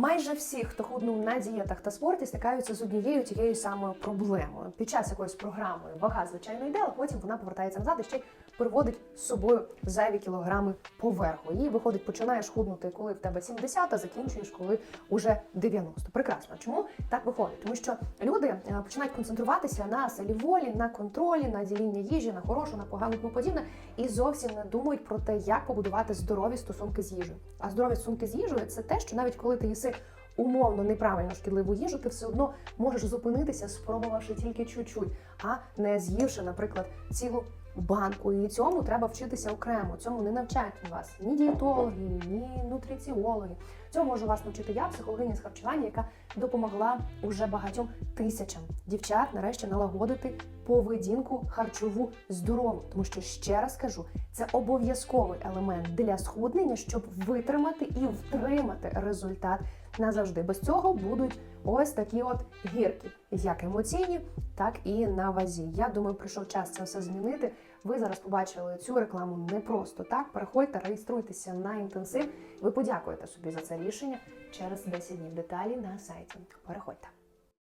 Майже всі, хто худнув на дієтах та спорті, стикаються з однією тією самою проблемою. Під час якоїсь програми вага звичайно йде, але потім вона повертається назад і ще й приводить з собою зайві кілограми поверху. І виходить, починаєш худнути, коли в тебе 70, а закінчуєш, коли уже 90. Прекрасно. Чому так виходить? Тому що люди е, починають концентруватися на силі волі, на контролі, на діління їжі, на хорошу, на погану тому подібне, і зовсім не думають про те, як побудувати здорові стосунки з їжею. А здорові стосунки з їжею це те, що навіть коли ти їси умовно неправильно шкідливу їжу, ти все одно можеш зупинитися, спробувавши тільки чуть-чуть, а не з'ївши, наприклад, цілу банку. І цьому треба вчитися окремо. Цьому не навчають вас ні дієтологи, ні нутриціологи. Цього можу вас навчити я, психологиня з харчування, яка допомогла уже багатьом тисячам дівчат нарешті налагодити поведінку харчову здорову. Тому що ще раз кажу, це обов'язковий елемент для схуднення, щоб витримати і втримати результат назавжди. Без цього будуть ось такі от гірки, як емоційні, так і на вазі. Я думаю, прийшов час це все змінити. Ви зараз побачили цю рекламу не просто так. Переходьте, реєструйтеся на інтенсив. Ви подякуєте собі за це рішення через 10 днів. Деталі на сайті. Переходьте.